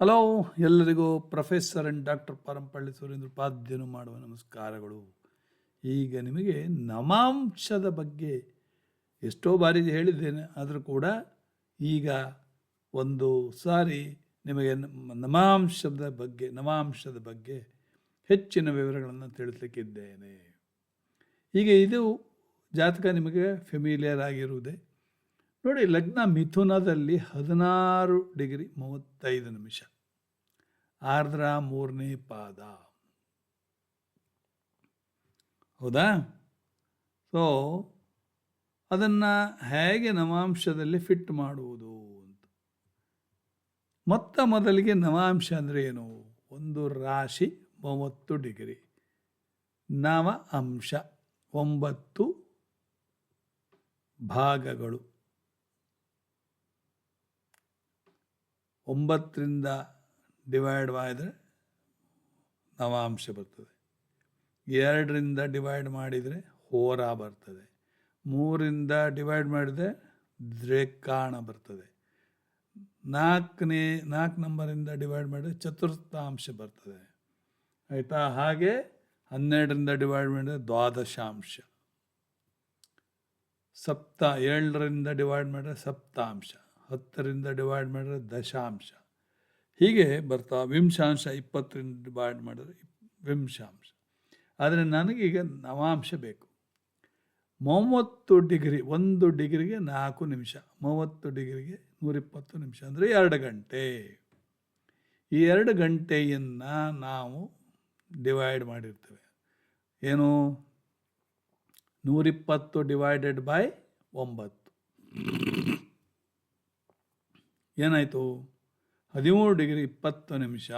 Hello, ಎಲ್ಲರಿಗೂ professor and doctor Parampalli Surendra ಉಪಾಧ್ಯನು ಮಾಡುವ ನಮಸ್ಕಾರಗಳು. ಈಗ ನಿಮಗೆ ನವಾಂಶದ ಬಗ್ಗೆ ಎಷ್ಟೋ ಬಾರಿ ಹೇಳಿದ್ದೇನೆ, ಆದರೂ ಕೂಡ ಈಗ ಒಂದು ಸಾರಿ ನಿಮಗೆ ನಮಾಂಶದ ಬಗ್ಗೆ ನವಾಂಶದ ಬಗ್ಗೆ ಹೆಚ್ಚಿನ ವಿವರಗಳನ್ನು ತಿಳಿಸಲಿಕ್ಕಿದ್ದೇನೆ. ಈಗ ಇದು ಜಾತಕ ನಿಮಗೆ ಫೆಮಿಲಿಯರ್ ಆಗಿರುವುದೇ. ನೋಡಿ, ಲಗ್ನ ಮಿಥುನದಲ್ಲಿ ಹದಿನಾರು ಡಿಗ್ರಿ ಮೂವತ್ತೈದು ನಿಮಿಷ. ಆರ್ದ್ರ ಮೂರನೇ ಪಾದ. ಹೌದಾ? ಸೊ ಅದನ್ನು ಹೇಗೆ ನವಾಂಶದಲ್ಲಿ ಫಿಟ್ ಮಾಡುವುದು ಅಂತ. ಮೊತ್ತ ಮೊದಲಿಗೆ ನವಾಂಶ ಅಂದರೆ ಏನು? ಒಂದು ರಾಶಿ ಮೂವತ್ತು ಡಿಗ್ರಿ. ನವ ಅಂಶ ಒಂಬತ್ತು ಭಾಗಗಳು. ಒಂಬತ್ತರಿಂದ ಡಿವೈಡ್ ಮಾಡಿದರೆ ನವಾಂಶ ಬರ್ತದೆ. ಎರಡರಿಂದ ಡಿವೈಡ್ ಮಾಡಿದರೆ ಹೋರ ಬರ್ತದೆ. ಮೂರಿಂದ ಡಿವೈಡ್ ಮಾಡಿದರೆ ದ್ರೇಕಾಣ ಬರ್ತದೆ. ನಾಲ್ಕನೇ, ನಾಲ್ಕು ನಂಬರಿಂದ ಡಿವೈಡ್ ಮಾಡಿದರೆ ಚತುರ್ಥಾಂಶ ಬರ್ತದೆ. ಆಯಿತಾ? ಹಾಗೆ ಹನ್ನೆರಡರಿಂದ ಡಿವೈಡ್ ಮಾಡಿದರೆ ದ್ವಾದಶಾಂಶ. ಸಪ್ತ, ಏಳರಿಂದ ಡಿವೈಡ್ ಮಾಡಿದರೆ ಸಪ್ತಾಂಶ. ಹತ್ತರಿಂದ ಡಿವೈಡ್ ಮಾಡಿದರೆ ದಶಾಂಶ. ಹೀಗೆ ಬರ್ತಾ ವಿಂಶಾಂಶ ಇಪ್ಪತ್ತರಿಂದ ಡಿವೈಡ್ ಮಾಡಿದರೆ ವಿಂಶಾಂಶ. ಆದರೆ ನನಗೀಗ ನವಾಂಶ ಬೇಕು. ಮೂವತ್ತು ಡಿಗ್ರಿ, ಒಂದು ಡಿಗ್ರಿಗೆ ನಾಲ್ಕು ನಿಮಿಷ. ಮೂವತ್ತು ಡಿಗ್ರಿಗೆ ನೂರಿಪ್ಪತ್ತು ನಿಮಿಷ ಅಂದರೆ ಎರಡು ಗಂಟೆ. ಈ ಎರಡು ಗಂಟೆಯನ್ನು ನಾವು ಡಿವೈಡ್ ಮಾಡಿರ್ತೇವೆ. ಏನು? ನೂರಿಪ್ಪತ್ತು ಡಿವೈಡೆಡ್ ಬೈ ಒಂಬತ್ತು. ಏನಾಯಿತು? ಹದಿಮೂರು ಡಿಗ್ರಿ ಇಪ್ಪತ್ತು ನಿಮಿಷ.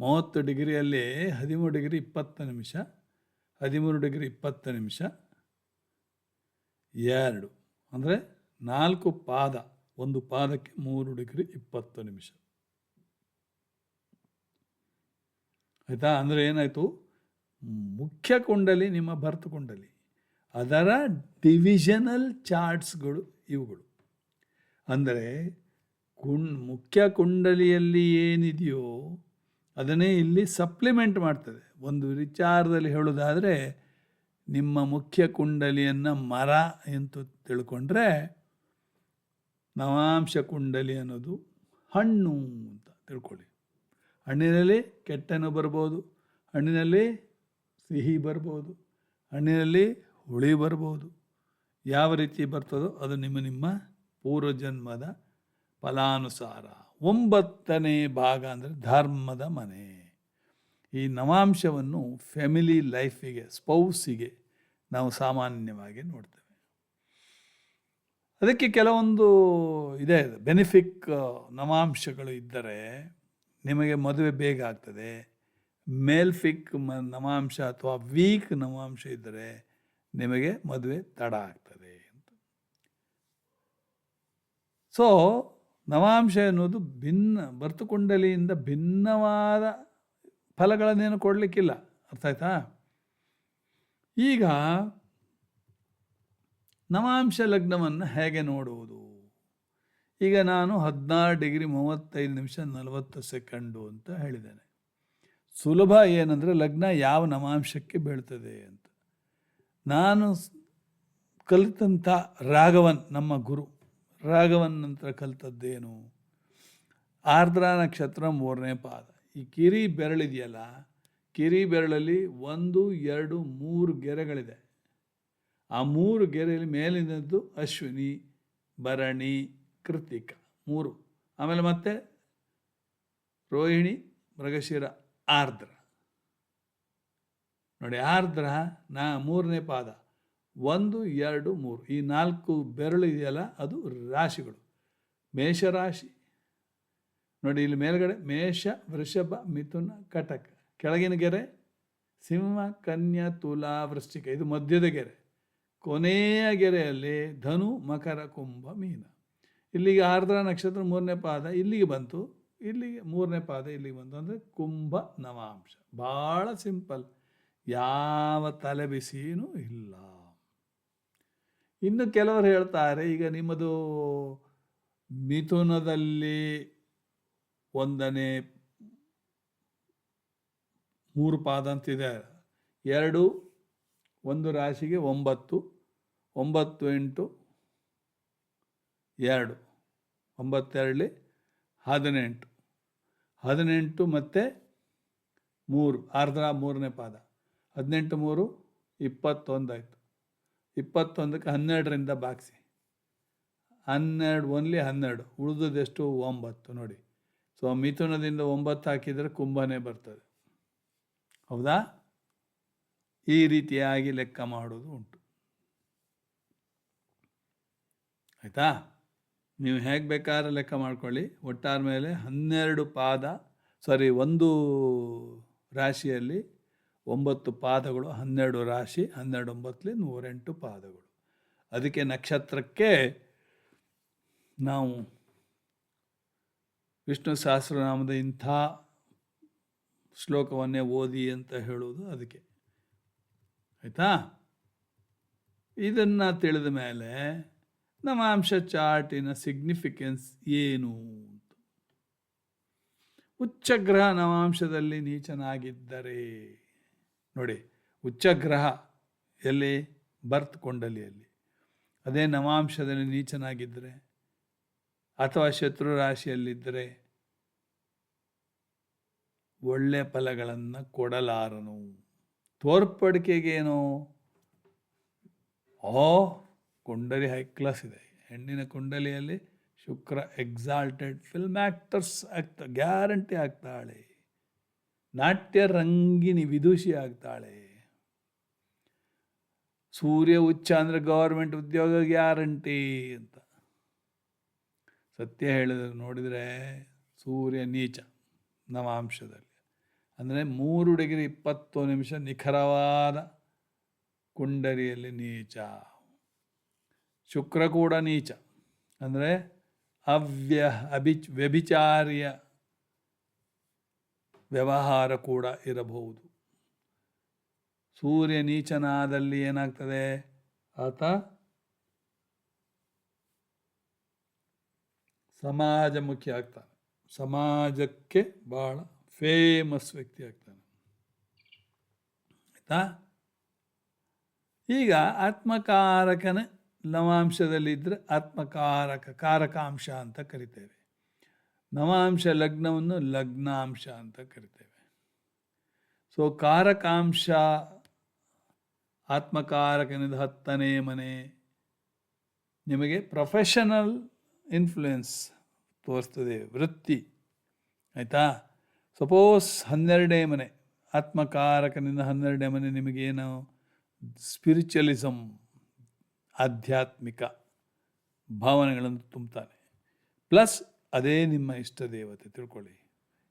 ಮೂವತ್ತು ಡಿಗ್ರಿಯಲ್ಲಿ ಹದಿಮೂರು ಡಿಗ್ರಿ ಇಪ್ಪತ್ತು ನಿಮಿಷ, ಹದಿಮೂರು ಡಿಗ್ರಿ ಇಪ್ಪತ್ತು ನಿಮಿಷ, ಎರಡು. ಅಂದರೆ ನಾಲ್ಕು ಪಾದ, ಒಂದು ಪಾದಕ್ಕೆ ಮೂರು ಡಿಗ್ರಿ ಇಪ್ಪತ್ತು ನಿಮಿಷ. ಆಯಿತಾ? ಅಂದರೆ ಏನಾಯಿತು? ಮುಖ್ಯ ಕುಂಡಲಿ ನಿಮ್ಮ ಭರ್ತ ಕುಂಡಲಿ. ಅದರ ಡಿವಿಷನಲ್ ಚಾರ್ಟ್ಸ್ಗಳು ಇವುಗಳು. ಅಂದರೆ ಕುಣ್, ಮುಖ್ಯ ಕುಂಡಲಿಯಲ್ಲಿ ಏನಿದೆಯೋ ಅದನ್ನೇ ಇಲ್ಲಿ ಸಪ್ಲಿಮೆಂಟ್ ಮಾಡ್ತದೆ. ಒಂದು ವಿಚಾರದಲ್ಲಿ ಹೇಳೋದಾದರೆ ನಿಮ್ಮ ಮುಖ್ಯ ಕುಂಡಲಿಯನ್ನು ಮರ ಎಂದು ತಿಳ್ಕೊಂಡ್ರೆ ನವಾಂಶ ಕುಂಡಲಿ ಅನ್ನೋದು ಹಣ್ಣು ಅಂತ ತಿಳ್ಕೊಳ್ಳಿ. ಹಣ್ಣಿನಲ್ಲಿ ಕೆಟ್ಟನು ಬರ್ಬೋದು, ಹಣ್ಣಿನಲ್ಲಿ ಸಿಹಿ ಬರ್ಬೋದು, ಹಣ್ಣಿನಲ್ಲಿ ಹುಳಿ ಬರ್ಬೋದು. ಯಾವ ರೀತಿ ಬರ್ತದೋ ಅದು ನಿಮ್ಮ ನಿಮ್ಮ ಪೂರ್ವಜನ್ಮದ ಫಲಾನುಸಾರ. ಒಂಬತ್ತನೇ ಭಾಗ ಅಂದರೆ ಧರ್ಮದ ಮನೆ. ಈ ನವಾಂಶವನ್ನು ಫ್ಯಾಮಿಲಿ ಲೈಫಿಗೆ ಸ್ಪೌಸಿಗೆ ನಾವು ಸಾಮಾನ್ಯವಾಗಿ ನೋಡ್ತೇವೆ. ಅದಕ್ಕೆ ಕೆಲವೊಂದು ಇದೆ ಬೆನಿಫಿಕ್ ನವಾಂಶಗಳು ಇದ್ದರೆ ನಿಮಗೆ ಮದುವೆ ಬೇಗ ಆಗ್ತದೆ. ಮೇಲ್ಫಿಕ್ ಮ, ನವಾಂಶ ಅಥವಾ ವೀಕ್ ನವಾಂಶ ಇದ್ದರೆ ನಿಮಗೆ ಮದುವೆ ತಡ ಆಗ್ತದೆ ಅಂತ. ಸೊ ನವಾಂಶ ಎನ್ನುವುದು ಭಿನ್ನ, ಬರ್ತುಕುಂಡಲಿಯಿಂದ ಭಿನ್ನವಾದ ಫಲಗಳನ್ನೇನು ಕೊಡಲಿಕ್ಕಿಲ್ಲ. ಅರ್ಥ ಆಯ್ತಾ? ಈಗ ನವಾಂಶ ಲಗ್ನವನ್ನು ಹೇಗೆ ನೋಡುವುದು? ಈಗ ನಾನು ಹದಿನಾರು ಡಿಗ್ರಿ ಮೂವತ್ತೈದು ನಿಮಿಷ ನಲವತ್ತು ಸೆಕೆಂಡು ಅಂತ ಹೇಳಿದ್ದೇನೆ. ಸುಲಭ ಏನಂದರೆ ಲಗ್ನ ಯಾವ ನವಾಂಶಕ್ಕೆ ಬೀಳ್ತದೆ ಅಂತ. ನಾನು ಕಲಿತಂಥ ರಾಘವನ್, ನಮ್ಮ ಗುರು. ರಾಘವನ್ ನಂತರ ಕಲಿತದ್ದೇನು? ಆರ್ದ್ರ ನಕ್ಷತ್ರ ಮೂರನೇ ಪಾದ. ಈ ಕಿರಿ ಬೆರಳಿದೆಯಲ್ಲ, ಕಿರಿ ಬೆರಳಲ್ಲಿ ಒಂದು, ಎರಡು, ಮೂರು ಗೆರೆಗಳಿದೆ. ಆ ಮೂರು ಗೆರೆಯಲ್ಲಿ ಮೇಲಿನದ್ದು ಅಶ್ವಿನಿ, ಭರಣಿ ಕೃತಿಕ ಮೂರು. ಆಮೇಲೆ ಮತ್ತೆ ರೋಹಿಣಿ, ಮೃಗಶಿರ, ಆರ್ದ್ರ. ನೋಡಿ, ಆರ್ದ್ರ ನಾ ಮೂರನೇ ಪಾದ, ಒಂದು, ಎರಡು, ಮೂರು, ಈ ನಾಲ್ಕು ಬೆರಳು ಇದೆಯಲ್ಲ, ಅದು ರಾಶಿಗಳು. ಮೇಷರಾಶಿ, ನೋಡಿ, ಇಲ್ಲಿ ಮೇಲ್ಗಡೆ ಮೇಷ, ವೃಷಭ, ಮಿಥುನ, ಕಟಕ. ಕೆಳಗಿನ ಗೆರೆ, ಸಿಂಹ, ಕನ್ಯಾ, ತುಲಾ, ವೃಶ್ಚಿಕ. ಇದು ಮಧ್ಯದ ಗೆರೆ. ಕೊನೆಯ ಗೆರೆಯಲ್ಲಿ ಧನು, ಮಕರ, ಕುಂಭ, ಮೀನ. ಇಲ್ಲಿಗೆ ಆರ್ದ್ರ ನಕ್ಷತ್ರ ಮೂರನೇ ಪಾದ ಇಲ್ಲಿಗೆ ಬಂತು. ಇಲ್ಲಿಗೆ ಮೂರನೇ ಪಾದ ಇಲ್ಲಿಗೆ ಬಂತು. ಅಂದರೆ ಕುಂಭ ನವಾಂಶ. ಭಾಳ ಸಿಂಪಲ್. ಯಾವ ತಲೆ ಬಿಸಿನೂ ಇಲ್ಲ. ಇನ್ನು ಕೆಲವರು ಹೇಳ್ತಾರೆ, ಈಗ ನಿಮ್ಮದು ಮಿಥುನದಲ್ಲಿ ಒಂದನೇ ಮೂರು ಪಾದ ಅಂತಿದೆ. ಎರಡು, ಒಂದು ರಾಶಿಗೆ ಒಂಬತ್ತು ಒಂಬತ್ತು ಎಂಟು, ಎರಡು ಒಂಬತ್ತೆರಡಲಿ ಹದಿನೆಂಟು. ಹದಿನೆಂಟು ಮತ್ತು ಮೂರು ಆರ್ದ್ರ ಮೂರನೇ ಪಾದ. ಹದಿನೆಂಟು ಮೂರು, ಇಪ್ಪತ್ತೊಂದಾಯಿತು. ಇಪ್ಪತ್ತೊಂದಕ್ಕೆ ಹನ್ನೆರಡರಿಂದ ಬಾಗಿಸಿ ಹನ್ನೆರಡು ಓನ್ಲಿ ಹನ್ನೆರಡು ಉಳಿದದೆಷ್ಟು ಒಂಬತ್ತು ನೋಡಿ. ಸೊ ಮಿಥುನದಿಂದ ಒಂಬತ್ತು ಹಾಕಿದರೆ ಕುಂಭನೇ ಬರ್ತದೆ. ಹೌದಾ? ಈ ರೀತಿಯಾಗಿ ಲೆಕ್ಕ ಮಾಡೋದು ಉಂಟು. ಆಯಿತಾ? ನೀವು ಹೇಗೆ ಬೇಕಾದ್ರೆ ಲೆಕ್ಕ ಮಾಡ್ಕೊಳ್ಳಿ. ಒಟ್ಟಾದ ಮೇಲೆ ಹನ್ನೆರಡು ಪಾದ ಸಾರಿ ಒಂದು ರಾಶಿಯಲ್ಲಿ ಒಂಬತ್ತು ಪಾದಗಳು, ಹನ್ನೆರಡು ರಾಶಿ ಹನ್ನೆರಡು ಒಂಬತ್ತಲಿ ನೂರೆಂಟು ಪಾದಗಳು. ಅದಕ್ಕೆ ನಕ್ಷತ್ರಕ್ಕೆ ನಾವು ವಿಷ್ಣು ಸಹಸ್ರನಾಮದ ಇಂಥ ಶ್ಲೋಕವನ್ನೇ ಓದಿ ಅಂತ ಹೇಳುವುದು ಅದಕ್ಕೆ. ಆಯಿತಾ? ಇದನ್ನು ತಿಳಿದ ಮೇಲೆ ನವಾಂಶ ಚಾರ್ಟಿನ ಸಿಗ್ನಿಫಿಕೆನ್ಸ್ ಏನು ಉಚ್ಚಗ್ರಹ ನವಾಂಶದಲ್ಲಿ ನೀಚನಾಗಿದ್ದರೆ ನೋಡಿ ಉಚ್ಚಗ್ರಹ ಎಲ್ಲಿ ಬರ್ತ್ ಕೊಂಡಲಿಯಲ್ಲಿ. ಅದೇ ನವಾಂಶದಲ್ಲಿ ನೀಚನಾಗಿದ್ದರೆ ಅಥವಾ ಶತ್ರು ರಾಶಿಯಲ್ಲಿದ್ದರೆ ಒಳ್ಳೆ ಫಲಗಳನ್ನು ಕೊಡಲಾರನು. ತೋರ್ಪಡಿಕೆಗೇನು? ಓ, ಕುಂಡಲಿ ಹೈ ಕ್ಲಾಸ್ ಇದೆ. ಹೆಣ್ಣಿನ ಕುಂಡಲಿಯಲ್ಲಿ ಶುಕ್ರ ಎಕ್ಸಾಲ್ಟೆಡ್ ಫಿಲ್ಮ್ ಆ್ಯಕ್ಟರ್ಸ್ ಆಗ್ತಾ ಗ್ಯಾರಂಟಿ ಆಗ್ತಾಳೆ. ನಾಟ್ಯ ರಂಗಿನಿ ವಿದುಷಿ ಆಗ್ತಾಳೆ. ಸೂರ್ಯ ಉಚ್ಚ ಅಂದರೆ ಗೌರ್ಮೆಂಟ್ ಉದ್ಯೋಗ ಗ್ಯಾರಂಟಿ ಅಂತ. ಸತ್ಯ ಹೇಳಿದ್ರೆ ನೋಡಿದರೆ ಸೂರ್ಯ ನೀಚ ನವಾಂಶದಲ್ಲಿ. ಅಂದರೆ ಮೂರು ಡಿಗ್ರಿ ಇಪ್ಪತ್ತು ನಿಮಿಷ ನಿಖರವಾದ ಕುಂಡರಿಯಲ್ಲಿ ನೀಚ. ಶುಕ್ರ ಕೂಡ ನೀಚ. ಅಂದರೆ ಅವ್ಯ ಅಭಿಚ್, ವ್ಯಭಿಚಾರ್ಯ ವ್ಯವಹಾರ ಕೂಡ ಇರಬಹುದು. ಸೂರ್ಯ ನೀಚನಾದಲ್ಲಿ ಏನಾಗ್ತದೆ? ಆತ ಸಮಾಜಮುಖಿ ಆಗ್ತಾನೆ. ಸಮಾಜಕ್ಕೆ ಭಾಳ ಫೇಮಸ್ ವ್ಯಕ್ತಿ ಆಗ್ತಾನೆ. ಆಯಿತಾ? ಈಗ ಆತ್ಮಕಾರಕನ ಲವಾಂಶದಲ್ಲಿದ್ದರೆ ಆತ್ಮಕಾರಕ, ಕಾರಕಾಂಶ ಅಂತ ಕರಿತೇವೆ. ನವಾಂಶ ಲಗ್ನವನ್ನು ಲಗ್ನಾಂಶ ಅಂತ ಕರಿತೇವೆ. ಸೊ ಕಾರಕಾಂಶ ಆತ್ಮಕಾರಕನಿಂದ ಹತ್ತನೇ ಮನೆ. ನಿಮಗೆ ಪ್ರೊಫೆಷನಲ್ ಇನ್ಫ್ಲುಯೆನ್ಸ್ ತೋರಿಸ್ತದೆ, ವೃತ್ತಿ. ಆಯಿತಾ? ಸಪೋಸ್ ಹನ್ನೆರಡೇ ಮನೆ ಆತ್ಮಕಾರಕನಿಂದ ಹನ್ನೆರಡನೇ ಮನೆ ನಿಮಗೇನು? ಸ್ಪಿರಿಚುವಲಿಸಮ್ ಆಧ್ಯಾತ್ಮಿಕ ಭಾವನೆಗಳನ್ನು ತುಂಬುತ್ತಾನೆ. ಪ್ಲಸ್ ಅದೇ ನಿಮ್ಮ ಇಷ್ಟ ದೇವತೆ, ತಿಳ್ಕೊಳ್ಳಿ.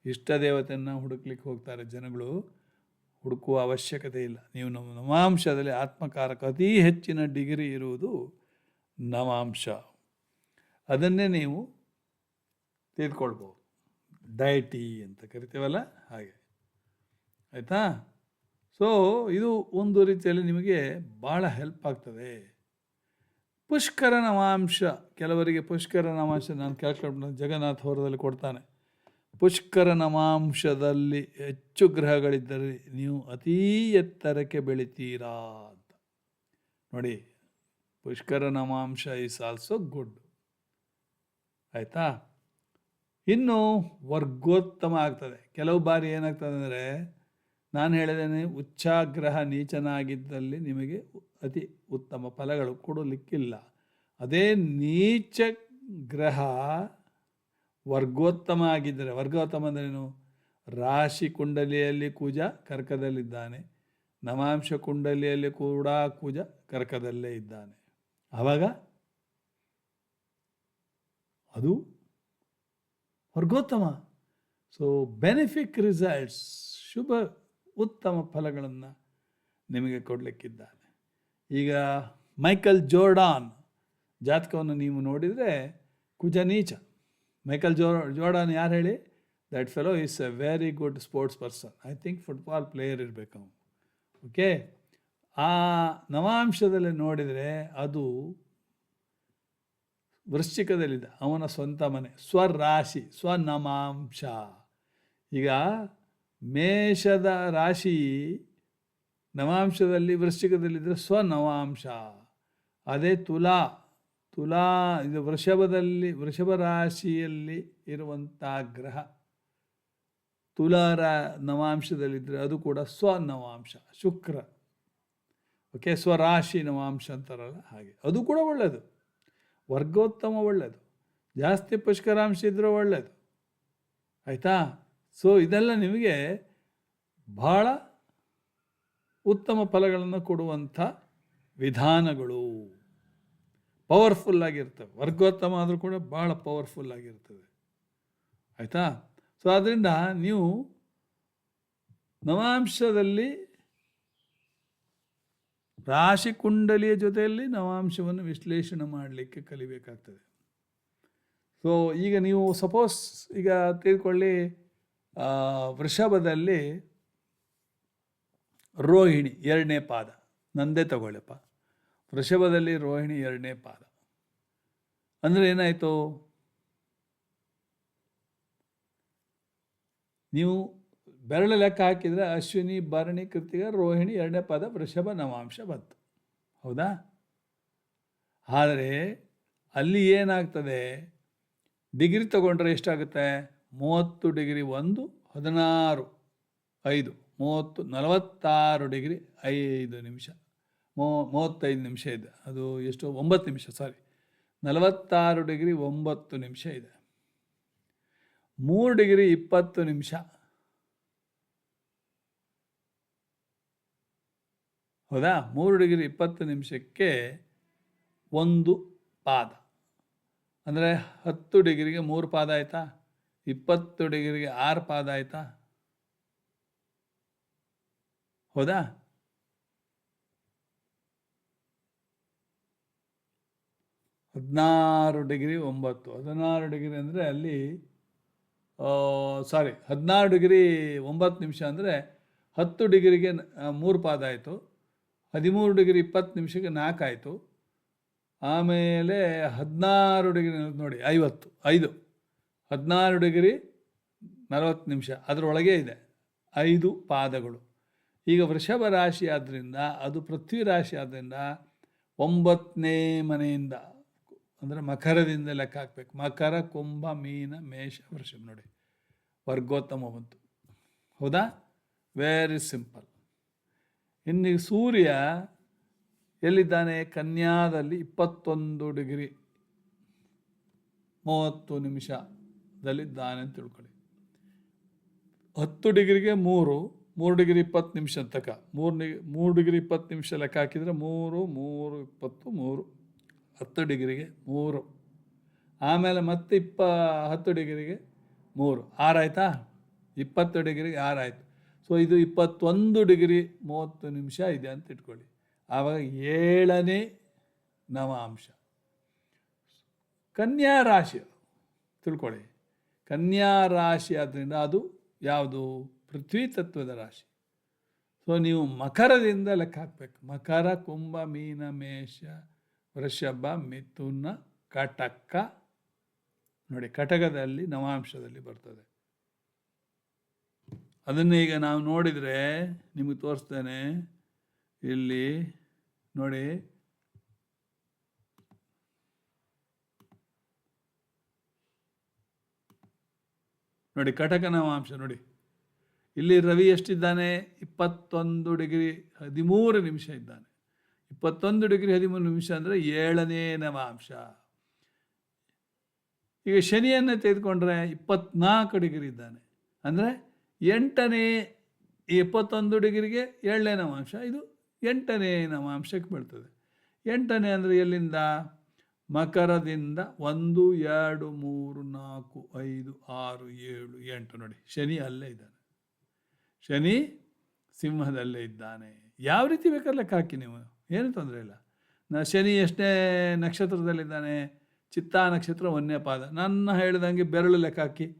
ಇಷ್ಟ ದೇವತೆಯನ್ನು ಹುಡುಕ್ಲಿಕ್ಕೆ ಹೋಗ್ತಾರೆ ಜನಗಳು, ಹುಡುಕುವ ಅವಶ್ಯಕತೆ ಇಲ್ಲ. ನೀವು ನಮ್ಮ ನವಾಂಶದಲ್ಲಿ ಆತ್ಮಕಾರಕ, ಅತಿ ಹೆಚ್ಚಿನ ಡಿಗ್ರಿ ಇರುವುದು ನವಾಂಶ ಅದನ್ನೇ ನೀವು ತಿಳ್ಕೊಳ್ಬೋದು. ಡಯಟಿ ಅಂತ ಕರಿತೇವಲ್ಲ, ಹಾಗೆ. ಆಯಿತಾ? ಸೊ ಇದು ಒಂದು ರೀತಿಯಲ್ಲಿ ನಿಮಗೆ ಭಾಳ ಹೆಲ್ಪ್ ಆಗ್ತದೆ. ಪುಷ್ಕರ ನವಾಂಶ ಕೆಲವರಿಗೆ ಪುಷ್ಕರ ನವಾಂಶ ನಾನು ಕೇಳ್ಕೊಂಡು ಜಗನ್ನಾಥ ಹೊರದಲ್ಲಿ ಕೊಡ್ತಾನೆ. ಪುಷ್ಕರ ನವಾಂಶದಲ್ಲಿ ಹೆಚ್ಚು ಗ್ರಹಗಳಿದ್ದರೆ ನೀವು ಅತೀ ಎತ್ತರಕ್ಕೆ ಬೆಳಿತೀರಾ ಅಂತ. ನೋಡಿ, ಪುಷ್ಕರ ನವಾಂಶ ಈಸ್ ಆಲ್ಸೋ ಗುಡ್ ಆಯಿತಾ? ಇನ್ನು ವರ್ಗೋತ್ತಮ ಆಗ್ತದೆ. ಕೆಲವು ಬಾರಿ ಏನಾಗ್ತದೆ ಅಂದರೆ ನಾನು ಹೇಳಿದ್ದೇನೆ ಉಚ್ಚಾಗ್ರಹ ನೀಚನಾಗಿದ್ದಲ್ಲಿ ನಿಮಗೆ ಅತಿ ಉತ್ತಮ ಫಲಗಳು ಕೊಡಲಿಕ್ಕಿಲ್ಲ. ಅದೇ ನೀಚ ಗ್ರಹ ವರ್ಗೋತ್ತಮ ಆಗಿದ್ದರೆ, ವರ್ಗೋತ್ತಮ ಅಂದ್ರೇನು? ರಾಶಿ ಕುಂಡಲಿಯಲ್ಲಿ ಕುಜ ಕರ್ಕದಲ್ಲಿದ್ದಾನೆ. ನವಾಂಶ ಕುಂಡಲಿಯಲ್ಲಿ ಕೂಡ ಕೂಜ ಕರ್ಕದಲ್ಲೇ ಇದ್ದಾನೆ. ಆವಾಗ ಅದು ವರ್ಗೋತ್ತಮ. ಸೊ ಬೆನಿಫಿಕ್ ರಿಸಲ್ಟ್ಸ್ ಶುಭ ಉತ್ತಮ ಫಲಗಳನ್ನು ನಿಮಗೆ ಕೊಡಲಿಕ್ಕಿದ್ದಾನೆ. ಈಗ ಮೈಕಲ್ ಜೋರ್ಡಾನ್ ಜಾತಕವನ್ನು ನೀವು ನೋಡಿದರೆ ಕುಜ ನೀಚ. ಮೈಕಲ್ ಜೋ, ಜೋರ್ಡಾನ್ ಯಾರು ಹೇಳಿ? That fellow is a very good sports person I think football player ಇರಬೇಕು ಅವನು. ಓಕೆ ಆ ನವಾಂಶದಲ್ಲಿ ನೋಡಿದರೆ ಅದು ವೃಶ್ಚಿಕದಲ್ಲಿದೆ. ಅವನ ಸ್ವಂತ ಮನೆ, ಸ್ವರಾಶಿ, ಸ್ವನಮಾಂಶ. ಈಗ ಮೇಷದ ರಾಶಿ ನವಾಂಶದಲ್ಲಿ ವೃಶ್ಚಿಕದಲ್ಲಿದ್ದರೆ ಸ್ವನವಾಂಶ. ಅದೇ ತುಲಾ. ತುಲಾ ಇದು ವೃಷಭದಲ್ಲಿ, ವೃಷಭ ರಾಶಿಯಲ್ಲಿ ಇರುವಂಥ ಗ್ರಹ. ತುಲಾರ ನವಾಂಶದಲ್ಲಿದ್ದರೆ ಅದು ಕೂಡ ಸ್ವನವಾಂಶ, ಶುಕ್ರ. ಓಕೆ, ಸ್ವರಾಶಿ ನವಾಂಶ ಅಂತಾರಲ್ಲ ಹಾಗೆ. ಅದು ಕೂಡ ಒಳ್ಳೆಯದು ವರ್ಗೋತ್ತಮ ಒಳ್ಳೆಯದು ಜಾಸ್ತಿ ಪುಷ್ಕರಾಂಶ ಇದ್ದರೂ ಒಳ್ಳೆಯದು ಆಯಿತಾ? ಸೊ ಇದೆಲ್ಲ ನಿಮಗೆ ಬಹಳ ಉತ್ತಮ ಫಲಗಳನ್ನು ಕೊಡುವಂಥ ವಿಧಾನಗಳು. ಪವರ್ಫುಲ್ ಆಗಿರ್ತವೆ. ವರ್ಗೋತ್ತಮ ಆದರೂ ಕೂಡ ಭಾಳ ಪವರ್ಫುಲ್ ಆಗಿರ್ತದೆ ಆಯಿತಾ? ಸೊ ಆದ್ದರಿಂದ ನೀವು ನವಾಂಶದಲ್ಲಿ ರಾಶಿ ಕುಂಡಲಿಯ ಜೊತೆಯಲ್ಲಿ ನವಾಂಶವನ್ನು ವಿಶ್ಲೇಷಣೆ ಮಾಡಲಿಕ್ಕೆ ಕಲಿಬೇಕಾಗ್ತದೆ. ಸೊ ಈಗ ನೀವು ಸಪೋಸ್ ಈಗ ತಿಳ್ಕೊಳ್ಳಿ ವೃಷಭದಲ್ಲಿ ರೋಹಿಣಿ ಎರಡನೇ ಪಾದ. ನಂದೇ ತಗೊಳ್ಳಪ್ಪ. ವೃಷಭದಲ್ಲಿ ರೋಹಿಣಿ ಎರಡನೇ ಪಾದ. ಅಂದರೆ ಏನಾಯಿತು? ನೀವು ಬೆರಳು ಲೆಕ್ಕ ಹಾಕಿದರೆ ಅಶ್ವಿನಿ, ಭರಣಿ, ಕೃತಿಗ ರೋಹಿಣಿ ಎರಡನೇ ಪಾದ, ವೃಷಭ, ನವಾಂಶ ಬಂತು. ಹೌದಾ? ಆದರೆ ಅಲ್ಲಿ ಏನಾಗ್ತದೆ? ಡಿಗ್ರಿ ತಗೊಂಡ್ರೆ ಎಷ್ಟಾಗುತ್ತೆ? ಮೂವತ್ತು ಡಿಗ್ರಿ ಒಂದು, ಹದಿನಾರು, ಐದು. ಮೂವತ್ತು, ನಲವತ್ತಾರು ಡಿಗ್ರಿ ಐದು ನಿಮಿಷ. ಮೂ, ಮೂವತ್ತೈದು ನಿಮಿಷ ಇದೆ. ಅದು ಎಷ್ಟು? ಒಂಬತ್ತು ನಿಮಿಷ ಸಾರಿ ನಲವತ್ತಾರು ಡಿಗ್ರಿ ಒಂಬತ್ತು ನಿಮಿಷ ಇದೆ. ಮೂರು ಡಿಗ್ರಿ ಇಪ್ಪತ್ತು ನಿಮಿಷ. ಹೌದಾ? ಮೂರು ಡಿಗ್ರಿ ಇಪ್ಪತ್ತು ನಿಮಿಷಕ್ಕೆ ಒಂದು ಪಾದ. ಅಂದರೆ ಹತ್ತು ಡಿಗ್ರಿಗೆ ಮೂರು ಪಾದ ಆಯಿತಾ? ಇಪ್ಪತ್ತು ಡಿಗ್ರಿಗೆ ಆರು ಪಾದ ಆಯ್ತಾ? ಹೌದಾ? ಹದಿನಾರು ಡಿಗ್ರಿ ಒಂಬತ್ತು. ಹದಿನಾರು ಡಿಗ್ರಿ ಅಂದರೆ ಅಲ್ಲಿ ಸಾರಿ ಹದಿನಾರು ಡಿಗ್ರಿ ಒಂಬತ್ತು ನಿಮಿಷ ಅಂದರೆ ಹತ್ತು ಡಿಗ್ರಿಗೆ ಮೂರು ಪಾದ ಆಯಿತು. ಹದಿಮೂರು ಡಿಗ್ರಿ ಇಪ್ಪತ್ತು ನಿಮಿಷಕ್ಕೆ ನಾಲ್ಕು ಆಯಿತು. ಆಮೇಲೆ ಹದಿನಾರು ಡಿಗ್ರಿ ನೋಡಿ, ಐವತ್ತು, ಐದು. ಹದಿನಾರು ಡಿಗ್ರಿ ನಲವತ್ತು ನಿಮಿಷ. ಅದರೊಳಗೆ ಇದೆ. ಐದು ಪಾದಗಳು. ಈಗ ವೃಷಭ ರಾಶಿ ಆದ್ದರಿಂದ ಅದು ಪೃಥ್ವಿ ರಾಶಿ ಆದ್ದರಿಂದ ಒಂಬತ್ತನೇ ಮನೆಯಿಂದ, ಅಂದರೆ ಮಕರದಿಂದ ಲೆಕ್ಕ ಹಾಕ್ಬೇಕು. ಮಕರ, ಕುಂಭ, ಮೀನ, ಮೇಷ, ವೃಷಭ ನೋಡಿ. ವರ್ಗೋತ್ತಮ ಬಂತು. ಹೌದಾ? ವೆರಿ ಸಿಂಪಲ್ ಇನ್ನು ಸೂರ್ಯ ಎಲ್ಲಿದ್ದಾನೆ? ಕನ್ಯಾದಲ್ಲಿ ಇಪ್ಪತ್ತೊಂದು ಡಿಗ್ರಿ. ಮೂವತ್ತು ನಿಮಿಷದಲ್ಲಿದ್ದಾನೆ ಅಂತ ತಿಳ್ಕೊಳ್ಳಿ. ಹತ್ತು ಡಿಗ್ರಿಗೆ ಮೂರು ಮೂರು ಡಿಗ್ರಿ ಇಪ್ಪತ್ತು ನಿಮಿಷ ತಕ ಮೂರು ನಿ, ಮೂರು ಡಿಗ್ರಿ ಇಪ್ಪತ್ತು ನಿಮಿಷ ಲೆಕ್ಕ ಹಾಕಿದರೆ ಮೂರು ಮೂರು, ಇಪ್ಪತ್ತು, ಮೂರು. ಹತ್ತು ಡಿಗ್ರಿಗೆ ಮೂರು. ಆಮೇಲೆ ಮತ್ತೆ ಇಪ್ಪ, ಹತ್ತು ಡಿಗ್ರಿಗೆ ಮೂರು. ಆರಾಯ್ತಾ ಇಪ್ಪತ್ತು ಡಿಗ್ರಿಗೆ ಆರಾಯ್ತು ಸೊ ಇದು ಇಪ್ಪತ್ತೊಂದು ಡಿಗ್ರಿ ಮೂವತ್ತು ನಿಮಿಷ ಇದೆ ಅಂತ ಇಟ್ಕೊಳ್ಳಿ. ಆವಾಗ ಏಳನೇ ನವಾಂಶ. ಕನ್ಯಾ ರಾಶಿ. ತಿಳ್ಕೊಳ್ಳಿ. ಕನ್ಯಾ ರಾಶಿ ಆದ್ದರಿಂದ ಅದು ಯಾವುದು? ಪೃಥ್ವಿ ತತ್ವದ ರಾಶಿ. ಸೊ ನೀವು ಮಕರದಿಂದ ಲೆಕ್ಕ ಹಾಕ್ಬೇಕು. ಮಕರ, ಕುಂಭ, ಮೀನ, ಮೇಷ, ವೃಷಭ, ಮಿಥುನ, ಕಟಕ. ನೋಡಿ, ಕಟಕದಲ್ಲಿ ನವಾಂಶದಲ್ಲಿ ಬರ್ತದೆ. ಅದನ್ನು ಈಗ ನಾವು ನೋಡಿದರೆ ನಿಮಗೆ ತೋರಿಸ್ತೇನೆ. ಇಲ್ಲಿ ನೋಡಿ. ನೋಡಿ, ಕಟಕ ನವಾಂಶ ನೋಡಿ. ಇಲ್ಲಿ ರವಿ ಎಷ್ಟಿದ್ದಾನೆ? ಇಪ್ಪತ್ತೊಂದು ಡಿಗ್ರಿ ಹದಿಮೂರು ನಿಮಿಷ ಇದ್ದಾನೆ. ಇಪ್ಪತ್ತೊಂದು ಡಿಗ್ರಿ ಹದಿಮೂರು ನಿಮಿಷ ಅಂದರೆ ಏಳನೇ ನವಾಂಶ. ಈಗ ಶನಿಯನ್ನು ತೆಗೆದುಕೊಂಡ್ರೆ ಇಪ್ಪತ್ನಾಲ್ಕು ಡಿಗ್ರಿ ಇದ್ದಾನೆ. ಅಂದರೆ ಎಂಟನೇ ಇಪ್ಪತ್ತೊಂದು ಡಿಗ್ರಿಗೆ ಏಳನೇ ನವಾಂಶ. ಇದು ಎಂಟನೇ ನವಾಂಶಕ್ಕೆ ಬೀಳ್ತದೆ ಎಂಟನೇ ಅಂದರೆ ಎಲ್ಲಿಂದ? ಮಕರದಿಂದ ಒಂದು, ಎರಡು, ಮೂರು, ನಾಲ್ಕು, ಐದು, ಆರು, ಏಳು, ಎಂಟು ನೋಡಿ. ಶನಿ ಅಲ್ಲೇ ಇದ್ದಾನೆ. ಶನಿ ಸಿಂಹದಲ್ಲೇ ಇದ್ದಾನೆ. ಯಾವ ರೀತಿ ಬೇಕಾದ್ರೆ ಲೆಕ್ಕ ಹಾಕಿ ನೀವು. ಏನು ತೊಂದರೆ ಇಲ್ಲ. ನಾ ಶನಿ ಎಷ್ಟೇ ನಕ್ಷತ್ರದಲ್ಲಿದ್ದಾನೆ, ಚಿತ್ತಾ ನಕ್ಷತ್ರ ಒಂದನೇ ಪಾದ ನನ್ನ ಹೇಳಿದಂಗೆ ಬೆರಳು ಲೆಕ್ಕ ಹಾಕಿ.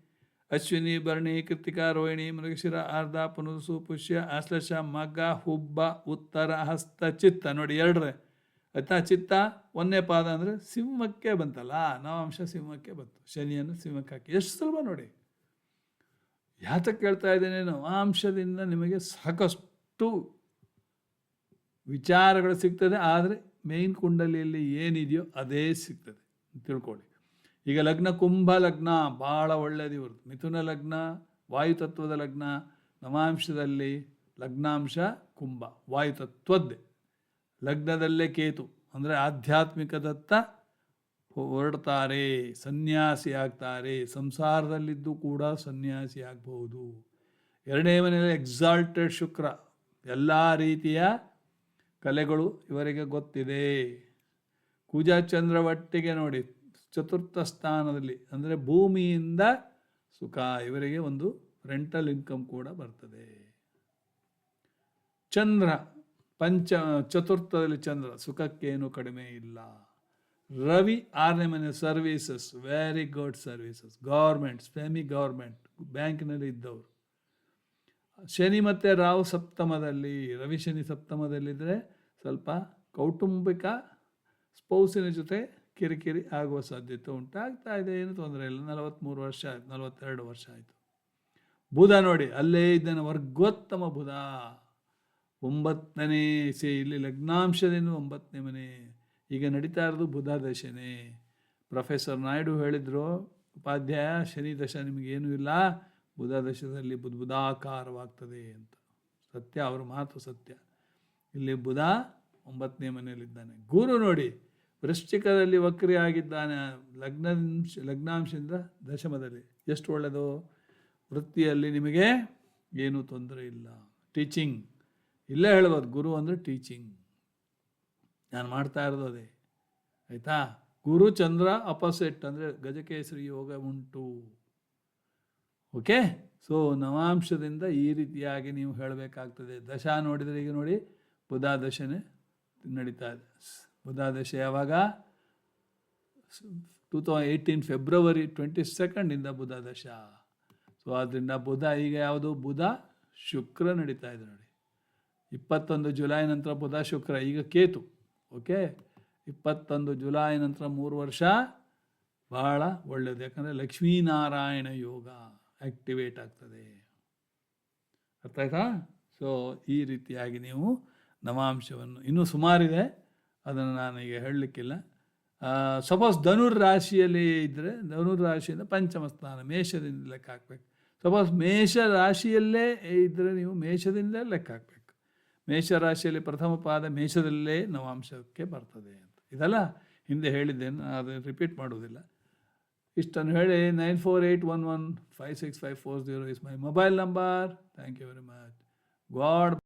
ಅಶ್ವಿನಿ, ಭರಣಿ ಕೃತಿಕಾ ರೋಹಿಣಿ, ಮೃಗಶಿರ ಅರ್ಧ ಪುನರ್ಸು, ಪುಷ್ಯ ಆಶ್ಲೇಷ ಮಗ, ಹುಬ್ಬ, ಉತ್ತರ, ಹಸ್ತ, ಚಿತ್ತ ನೋಡಿ. ಎರಡರೆ. ಆಯ್ತಾ ಚಿತ್ತ ಒಂದನೇ ಪಾದ ಅಂದರೆ ಸಿಂಹಕ್ಕೆ ಬಂತಲ್ಲ, ನವಾಂಶ ಸಿಂಹಕ್ಕೆ ಬಂತು. ಶನಿಯನ್ನು ಸಿಂಹಕ್ಕೆ ಹಾಕಿ. ಎಷ್ಟು ಸುಲಭ ನೋಡಿ. ಯಾತಕ್ಕೆ ಕೇಳ್ತಾ ಇದ್ದೇನೆ, ನವಾಂಶದಿಂದ ನಿಮಗೆ ಸಾಕಷ್ಟು ವಿಚಾರಗಳು ಸಿಗ್ತದೆ, ಆದರೆ ಮೇನ್ ಕುಂಡಲಿಯಲ್ಲಿ ಏನಿದೆಯೋ ಅದೇ ಸಿಗ್ತದೆ ತಿಳ್ಕೊಳ್ಳಿ. ಈಗ ಲಗ್ನ ಕುಂಭ ಲಗ್ನ ಭಾಳ ಒಳ್ಳೆಯದು ಇವ್ರದ್ದು. ಮಿಥುನ ಲಗ್ನ, ವಾಯುತತ್ವದ ಲಗ್ನ, ನವಾಂಶದಲ್ಲಿ ಲಗ್ನಾಂಶ ಕುಂಭ, ವಾಯುತತ್ವದ್ದೇ. ಲಗ್ನದಲ್ಲೇ ಕೇತು. ಅಂದರೆ ಆಧ್ಯಾತ್ಮಿಕದತ್ತ ಹೊರಡ್ತಾರೆ, ಸನ್ಯಾಸಿ ಆಗ್ತಾರೆ. ಸಂಸಾರದಲ್ಲಿದ್ದು ಕೂಡ ಸನ್ಯಾಸಿ ಆಗಬಹುದು. ಎರಡನೇ ಮನೆಯಲ್ಲಿ ಎಕ್ಸಾಲ್ಟೆಡ್ ಶುಕ್ರ. ಎಲ್ಲ ರೀತಿಯ ಕಲೆಗಳು ಇವರಿಗೆ ಗೊತ್ತಿದೆ. ಕುಜ ಚಂದ್ರ ಒಟ್ಟಿಗೆ ನೋಡಿ, ಚತುರ್ಥ ಸ್ಥಾನದಲ್ಲಿ, ಅಂದರೆ ಭೂಮಿಯಿಂದ ಸುಖ, ಇವರಿಗೆ ಒಂದು ರೆಂಟಲ್ ಇನ್ಕಮ್ ಕೂಡ ಬರ್ತದೆ. ಚಂದ್ರ. ಪಂಚ ಚತುರ್ಥದಲ್ಲಿ ಚಂದ್ರ ಸುಖಕ್ಕೇನು ಕಡಿಮೆ ಇಲ್ಲ. ರವಿ ಆರನೇ ಮನೆ services very good services government semi government ಬ್ಯಾಂಕಿನಲ್ಲಿ ಇದ್ದವರು. ಶನಿ ಮತ್ತು ರಾವು ಸಪ್ತಮದಲ್ಲಿ, ರವಿ ಶನಿ ಸಪ್ತಮದಲ್ಲಿದ್ದರೆ ಸ್ವಲ್ಪ ಕೌಟುಂಬಿಕ ಸ್ಪೌಸಿನ ಜೊತೆ ಕಿರಿಕಿರಿ ಆಗುವ ಸಾಧ್ಯತೆ ಉಂಟಾಗ್ತಾ ಇದೆ. ಏನು ತೊಂದರೆ ಇಲ್ಲ. ನಲವತ್ತ್ಮೂರು ವರ್ಷ ಆಯ್ತು, ನಲವತ್ತೆರಡು ವರ್ಷ ಆಯಿತು. ಬುಧ ನೋಡಿ, ಅಲ್ಲೇ ಇದ್ದಾನೆ. ವರ್ಗೋತ್ತಮ ಬುಧ. ಒಂಬತ್ತನೇ ಸೇ, ಇಲ್ಲಿ ಲಗ್ನಾಂಶದಿಂದ ಒಂಬತ್ತನೇ ಮನೆ. ಈಗ ನಡೀತಾ ಇರೋದು ಬುಧ ದಶನೇ ಪ್ರೊಫೆಸರ್ ನಾಯ್ಡು ಹೇಳಿದರು, ಉಪಾಧ್ಯಾಯ, ಶನಿ ದಶ ನಿಮಗೇನೂ ಇಲ್ಲ ಬುಧ ಬುದ್ ಬುಧ, ಬುಧಾಕಾರವಾಗ್ತದೆ ಅಂತ. ಸತ್ಯ, ಅವರ ಮಾತು ಸತ್ಯ. ಇಲ್ಲಿ ಬುಧ ಒಂಬತ್ತನೇ ಮನೆಯಲ್ಲಿದ್ದಾನೆ. ಗುರು ನೋಡಿ ವೃಶ್ಚಿಕದಲ್ಲಿ ವಕ್ರಿ ಆಗಿದ್ದಾನೆ ಲಗ್ನಾಂಶ ಲಗ್ನಾಂಶದಿಂದ ದಶಮದಲ್ಲಿ. ಎಷ್ಟು ಒಳ್ಳೆಯದು ವೃತ್ತಿಯಲ್ಲಿ ನಿಮಗೆ ಏನೂ ತೊಂದರೆ ಇಲ್ಲ. ಟೀಚಿಂಗ್. ಇಲ್ಲೇ ಹೇಳ್ಬೋದು, ಗುರು ಅಂದರೆ ಟೀಚಿಂಗ್ ನಾನು ಮಾಡ್ತಾ ಇರೋದು ಅದೇ. ಆಯಿತಾ? ಗುರು ಚಂದ್ರ ಅಪೋಸಿಟ್ ಅಂದರೆ ಗಜಕೇಸರಿ ಯೋಗ ಉಂಟು. ಓಕೆ? ಸೊ ನವಾಂಶದಿಂದ ಈ ರೀತಿಯಾಗಿ ನೀವು ಹೇಳಬೇಕಾಗ್ತದೆ. ದಶ ನೋಡಿದರೆ ಈಗ ನೋಡಿ, ಬುಧಾದಶನೇ ನಡೀತಾ ಇದೆ. ಬುಧಾದಶೆ ಯಾವಾಗ? ಟೂ ತೌ ಏಯ್ಟೀನ್ ಫೆಬ್ರವರಿ ಟ್ವೆಂಟಿ ಸೆಕೆಂಡಿಂದ ಬುಧಾದಶ. ಸೊ ಆದ್ದರಿಂದ ಬುಧ ಈಗ ಯಾವುದು? ಬುಧ ಶುಕ್ರ ನಡೀತಾ ಇದೆ ನೋಡಿ. ಇಪ್ಪತ್ತೊಂದು ಜುಲೈ ನಂತರ ಬುಧ ಶುಕ್ರ, ಈಗ ಕೇತು, ಓಕೆ? ಇಪ್ಪತ್ತೊಂದು ಜುಲೈ ನಂತರ ಮೂರು ವರ್ಷ ಬಹಳ ಒಳ್ಳೆಯದು ಯಾಕಂದರೆ ಲಕ್ಷ್ಮೀನಾರಾಯಣ ಯೋಗ ಆ್ಯಕ್ಟಿವೇಟ್ ಆಗ್ತದೆ. ಅರ್ಥ ಆಯ್ತಾ? ಸೊ ಈ ರೀತಿಯಾಗಿ ನೀವು ನವಾಂಶವನ್ನು ಇನ್ನೂ ಸುಮಾರಿದೆ. ಅದನ್ನು ನಾನೀಗ ಹೇಳಲಿಕ್ಕಿಲ್ಲ. ಸಪೋಸ್ ಧನುರ್ ರಾಶಿಯಲ್ಲಿ ಇದ್ದರೆ ಧನುರ್ ರಾಶಿಯಿಂದ ಪಂಚಮ ಸ್ಥಾನ, ಮೇಷದಿಂದ ಲೆಕ್ಕ ಹಾಕ್ಬೇಕು. ಸಪೋಸ್ ಮೇಷ ರಾಶಿಯಲ್ಲೇ ಇದ್ದರೆ ನೀವು ಮೇಷದಿಂದಲೇ ಲೆಕ್ಕ ಹಾಕಬೇಕು. ಮೇಷರಾಶಿಯಲ್ಲಿ ಪ್ರಥಮ ಪಾದ ಮೇಷದಲ್ಲೇ ನವಾಂಶಕ್ಕೆ ಬರ್ತದೆ ಅಂತ. ಇದೆಲ್ಲ? ಹಿಂದೆ ಹೇಳಿದ್ದೇನೆ ಅದು ರಿಪೀಟ್ ಮಾಡುವುದಿಲ್ಲ. ಇಷ್ಟನ್ನು ಹೇಳಿ nine four eight one one five six five four zero is my mobile number thank you very much god